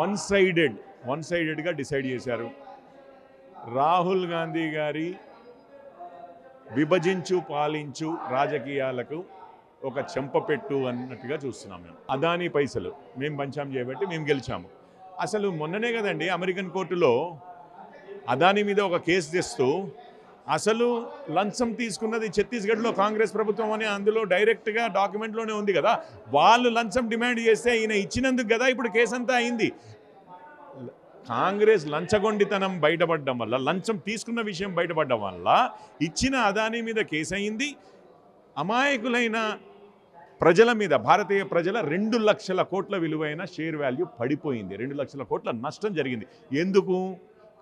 One sided one సైడెడ్గా decide చేశారు. రాహుల్ గాంధీ గారి విభజించు పాలించు రాజకీయాలకు ఒక చెంపపెట్టు అన్నట్టుగా చూస్తున్నాం మేము. అదానీ పైసలు మేము పంచాం చేయబట్టి మేము గెలిచాము. అసలు మొన్ననే కదండి అమెరికన్ కోర్టులో అదానీ మీద ఒక కేసు తెస్తూ అసలు లంచం తీసుకున్నది ఛత్తీస్గఢ్లో కాంగ్రెస్ ప్రభుత్వం అని అందులో డైరెక్ట్గా డాక్యుమెంట్లోనే ఉంది కదా. వాళ్ళు లంచం డిమాండ్ చేస్తే ఈయన ఇచ్చినందుకు కదా ఇప్పుడు కేసు అంతా అయింది. కాంగ్రెస్ లంచగొండితనం బయటపడడం వల్ల లంచం తీసుకున్న విషయం బయటపడడం వల్ల ఇచ్చిన అదానీ మీద కేసు అయింది. అమాయకులైన ప్రజల మీద భారతీయ ప్రజల రెండు లక్షల కోట్ల విలువైన షేర్ వాల్యూ పడిపోయింది. రెండు లక్షల కోట్ల నష్టం జరిగింది. ఎందుకు?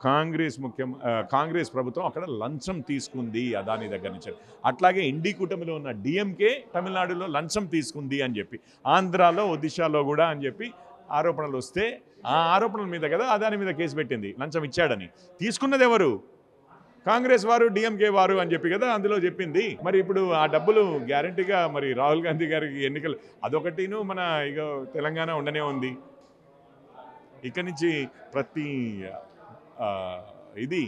కాంగ్రెస్ ముఖ్యం కాంగ్రెస్ ప్రభుత్వం అక్కడ లంచం తీసుకుంది అదాని దగ్గర నుంచి. అట్లాగే ఇండి కూటమిలో ఉన్న డిఎంకే తమిళనాడులో లంచం తీసుకుంది అని చెప్పి ఆంధ్రాలో ఒడిశాలో కూడా అని చెప్పి ఆరోపణలు వస్తే ఆ ఆరోపణల మీద కదా అదాని మీద కేసు పెట్టింది లంచం ఇచ్చాడని. తీసుకున్నది ఎవరు? కాంగ్రెస్ వారు డిఎంకే వారు అని చెప్పి కదా అందులో చెప్పింది. మరి ఇప్పుడు ఆ డబ్బులు గ్యారంటీగా మరి రాహుల్ గాంధీ గారికి ఎన్నికలు అదొకటిను మన ఇక తెలంగాణ ఉండనే ఉంది. ఇక్కడి నుంచి ప్రతి ఇది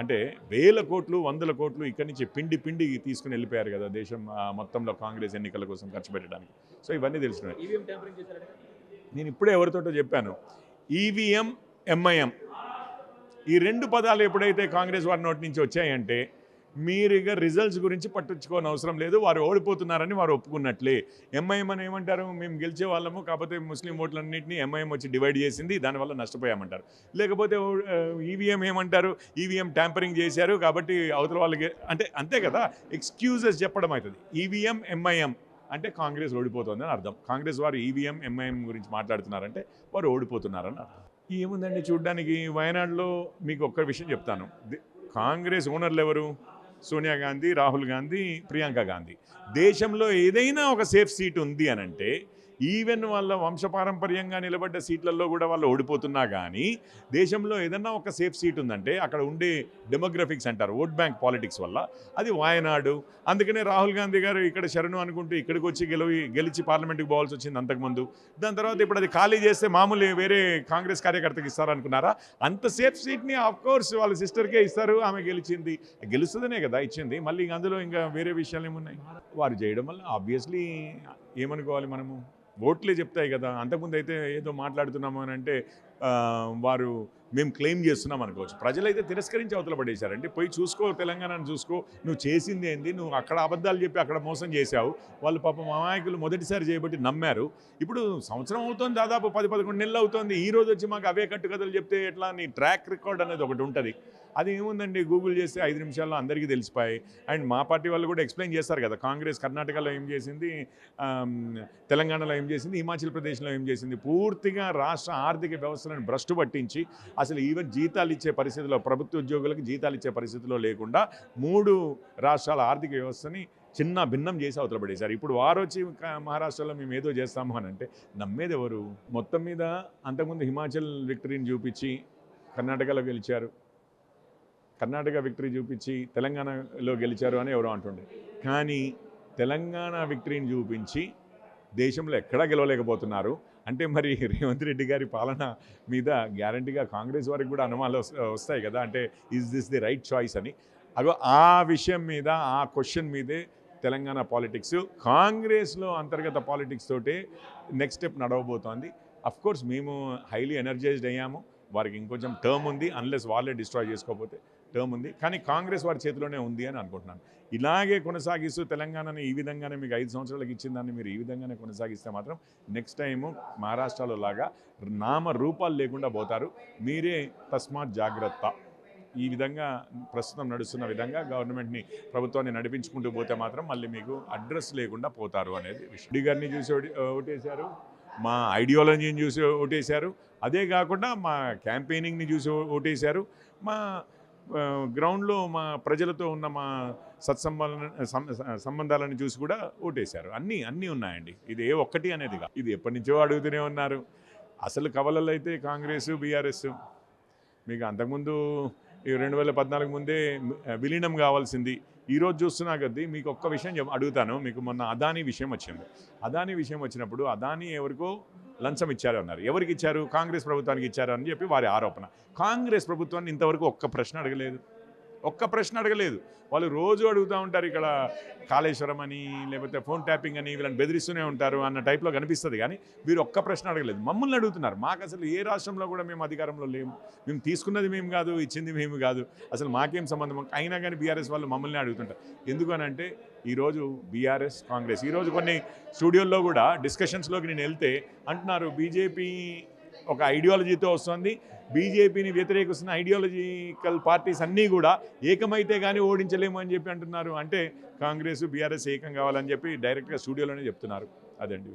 అంటే వేల కోట్లు వందల కోట్లు ఇక్కడి నుంచి పిండి పిండి తీసుకుని వెళ్ళిపోయారు కదా దేశం మొత్తంలో కాంగ్రెస్ ఎన్నికల కోసం ఖర్చు పెట్టడానికి. సో ఇవన్నీ ట్యాంపరింగ్ చేశారట నేను ఇప్పుడే ఎవరితోటో చెప్పాను. ఈవీఎం ఎంఐఎం ఈ రెండు పదాలు ఎప్పుడైతే కాంగ్రెస్ వారి నోటి నుంచి వచ్చాయంటే మీరు ఇక రిజల్ట్స్ గురించి పట్టించుకోని అవసరం లేదు. వారు ఓడిపోతున్నారని వారు ఒప్పుకున్నట్లే. ఎంఐఎం అని ఏమంటారు? మేము గెలిచే వాళ్ళము కాకపోతే ముస్లిం ఓట్లన్నింటినీ ఎంఐఎం వచ్చి డివైడ్ చేసింది దానివల్ల నష్టపోయామంటారు. లేకపోతే ఈవీఎం ఏమంటారు? ఈవీఎం ట్యాంపరింగ్ చేశారు కాబట్టి అవతల వాళ్ళకి అంటే అంతే కదా? ఎక్స్క్యూజెస్ చెప్పడం అవుతుంది ఈవీఎం ఎంఐఎం అంటే కాంగ్రెస్ ఓడిపోతుందని అర్థం. కాంగ్రెస్ వారు ఈవీఎం ఎంఐఎం గురించి మాట్లాడుతున్నారంటే వారు ఓడిపోతున్నారని అర్థం. ఏముందండి చూడ్డానికి? వయనాడులో మీకు ఒక్క విషయం చెప్తాను. కాంగ్రెస్ ఓనర్లు ఎవరు? సోనియా గాంధీ రాహుల్ గాంధీ ప్రియాంక గాంధీ. దేశంలో ఏదైనా ఒక సేఫ్ సీట్ ఉంది అనంటే ఈవెన్ వాళ్ళ వంశపారంపర్యంగా నిలబడ్డ సీట్లలో కూడా వాళ్ళు ఓడిపోతున్నా కానీ దేశంలో ఏదన్నా ఒక సేఫ్ సీట్ ఉందంటే అక్కడ ఉండే డెమోగ్రఫిక్స్ అంటారు ఓట్ బ్యాంక్ పాలిటిక్స్ వల్ల. అది వాయనాడు. అందుకనే రాహుల్ గాంధీ గారు ఇక్కడ శరణు అనుకుంటూ ఇక్కడికి వచ్చి గెలివి గెలిచి పార్లమెంట్కి పోవాల్సి వచ్చింది అంతకుముందు దాని తర్వాత ఇప్పుడు అది ఖాళీ చేస్తే మామూలు వేరే కాంగ్రెస్ కార్యకర్తకి ఇస్తారనుకున్నారా అంత సేఫ్ సీట్ని ఆఫ్ కోర్స్ వాళ్ళ సిస్టర్కే ఇస్తారు ఆమె గెలిచింది. గెలుస్తుందనే కదా ఇచ్చింది. మళ్ళీ ఇంక అందులో ఇంకా వేరే విషయాలు ఏమున్నాయి వారు చేయడం వల్ల ఆబ్వియస్లీ ఏమనుకోవాలి మనము? ఓట్లే చెప్తాయి కదా. అంతకుముందు అయితే ఏదో మాట్లాడుతున్నాము అని అంటే వారు మేము క్లెయిమ్ చేస్తున్నాం అనుకోవచ్చు. ప్రజలైతే తిరస్కరించి అవతల పడేశారంటే పోయి చూసుకో తెలంగాణను చూసుకో. నువ్వు చేసింది ఏంది? నువ్వు అక్కడ అబద్ధాలు చెప్పి అక్కడ మోసం చేశావు. వాళ్ళు పాపం అమాయకులు మొదటిసారి చేయబట్టి నమ్మారు. ఇప్పుడు సంవత్సరం అవుతుంది దాదాపు పది పదకొండు నెలలు అవుతుంది. ఈ రోజు వచ్చి మాకు అవే కట్టుకథలు చెప్తే ఎట్లా నీ ట్రాక్ రికార్డ్ అనేది ఒకటి ఉంటుంది. అది ఏముందండి? గూగుల్ చేస్తే ఐదు నిమిషాల్లో అందరికీ తెలిసిపోయి అండ్ మా పార్టీ వాళ్ళు కూడా ఎక్స్ప్లెయిన్ చేస్తారు కదా. కాంగ్రెస్ కర్ణాటకలో ఏం చేసింది? తెలంగాణలో ఏం చేసింది హిమాచల్ ప్రదేశ్లో ఏం చేసింది? పూర్తిగా రాష్ట్ర ఆర్థిక వ్యవస్థలను భ్రష్టు పట్టించి అసలు ఈవెన్ జీతాలు ఇచ్చే పరిస్థితిలో ప్రభుత్వ ఉద్యోగులకు జీతాలు ఇచ్చే పరిస్థితిలో లేకుండా మూడు రాష్ట్రాల ఆర్థిక వ్యవస్థని చిన్న భిన్నం చేసి అవతల పడేశారు ఇప్పుడు వారు వచ్చి మహారాష్ట్రలో మేము ఏదో చేస్తాము అని అంటే నమ్మేది ఎవరు? మొత్తం మీద అంతకుముందు హిమాచల్ విక్టరీని చూపించి కర్ణాటకలో గెలిచారు. కర్ణాటక విక్టరీ చూపించి తెలంగాణలో గెలిచారు అని ఎవరో అంటుండే. కానీ తెలంగాణ విక్టరీని చూపించి దేశంలో ఎక్కడా గెలవలేకపోతున్నారు. అంటే మరి రేవంత్ రెడ్డి గారి పాలన మీద గ్యారంటీగా కాంగ్రెస్ వారికి కూడా అనుమానాలు వస్తాయి కదా. అంటే is this the right choice అని. అగో ఆ విషయం మీద ఆ క్వశ్చన్ మీదే తెలంగాణ పాలిటిక్స్ కాంగ్రెస్లో అంతర్గత పాలిటిక్స్ తోటే నెక్స్ట్ స్టెప్ నడవబోతోంది. అఫ్కోర్స్ మేము హైలీ ఎనర్జైజ్డ్ అయ్యాము. వారికి ఇంకొంచెం టర్మ్ ఉంది అన్లెస్ వాళ్ళే డిస్ట్రాయ్ చేసుకోకపోతే. టర్మ్ ఉంది. కానీ కాంగ్రెస్ వారి చేతిలోనే ఉంది అని అనుకుంటున్నాను. ఇలాగే కొనసాగిస్తూ తెలంగాణని ఈ విధంగానే మీకు ఐదు సంవత్సరాలకు ఇచ్చిందాన్ని మీరు ఈ విధంగానే కొనసాగిస్తే మాత్రం నెక్స్ట్ టైము మహారాష్ట్రలో లాగా నామ రూపాలు లేకుండా పోతారు. మీరే తస్మాత్ జాగ్రత్త. ఈ విధంగా ప్రస్తుతం నడుస్తున్న విధంగా గవర్నమెంట్ని ప్రభుత్వాన్ని నడిపించుకుంటూ పోతే మాత్రం మళ్ళీ మీకు అడ్రస్ లేకుండా పోతారు అనేది విషయం. గారిని చూసి ఓటేశారు. మా ఐడియాలజీని చూసి ఓటేశారు. అదే కాకుండా మా క్యాంపెయినింగ్ని చూసి ఓటేశారు. మా గ్రౌండ్లో మా ప్రజలతో ఉన్న మా సత్సంబంధ సంబంధాలను చూసి కూడా ఓటేశారు. అన్నీ అన్నీ ఉన్నాయండి. ఇది ఏ ఒక్కటి అనేది ఇది ఎప్పటి నుంచో అడుగుతూనే ఉన్నారు. అసలు కవలలు అయితే కాంగ్రెస్ బీఆర్ఎస్. మీకు అంతకుముందు ఈ రెండు వేల పద్నాలుగు ముందే విలీనం కావాల్సింది. ఈరోజు చూస్తున్నా కొద్దీ మీకు ఒక్క విషయం అడుగుతాను. మీకు మొన్న అదానీ విషయం వచ్చింది. అదానీ విషయం వచ్చినప్పుడు అదానీ ఎవరికో లంచం ఇచ్చారు అన్నారు ఎవరికి ఇచ్చారు? కాంగ్రెస్ ప్రభుత్వానికి ఇచ్చారు అని చెప్పి వారి ఆరోపణ. కాంగ్రెస్ ప్రభుత్వాన్ని ఇంతవరకు ఒక్క ప్రశ్న అడగలేదు. ఒక్క ప్రశ్న అడగలేదు. వాళ్ళు రోజు అడుగుతూ ఉంటారు ఇక్కడ కాళేశ్వరం అని లేకపోతే ఫోన్ ట్యాపింగ్ అని వీళ్ళని బెదిరిస్తూనే ఉంటారు అన్న టైప్లో కనిపిస్తుంది. కానీ వీరు ఒక్క ప్రశ్న అడగలేదు. మమ్మల్ని అడుగుతున్నారు. మాకు అసలు ఏ రాష్ట్రంలో కూడా మేము అధికారంలో లేము. మేము తీసుకున్నది మేము కాదు ఇచ్చింది మేము కాదు. అసలు మాకేం సంబంధం? అయినా కానీ బీఆర్ఎస్ వాళ్ళు మమ్మల్ని అడుగుతుంటారు. ఎందుకు అంటే ఈరోజు బీఆర్ఎస్ కాంగ్రెస్ ఈరోజు కొన్ని స్టూడియోల్లో కూడా డిస్కషన్స్లోకి నేను వెళ్తే అంటున్నారు బీజేపీ ఒక ఐడియాలజీతో వస్తుంది. బీజేపీని వ్యతిరేకిస్తున్న ఐడియాలజికల్ పార్టీస్ అన్నీ కూడా ఏకమైతే కానీ ఓడించలేము అని చెప్పి అంటున్నారు. అంటే కాంగ్రెస్ బీఆర్ఎస్ ఏకం కావాలని చెప్పి డైరెక్ట్గా స్టూడియోలోనే చెప్తున్నారు. అదండి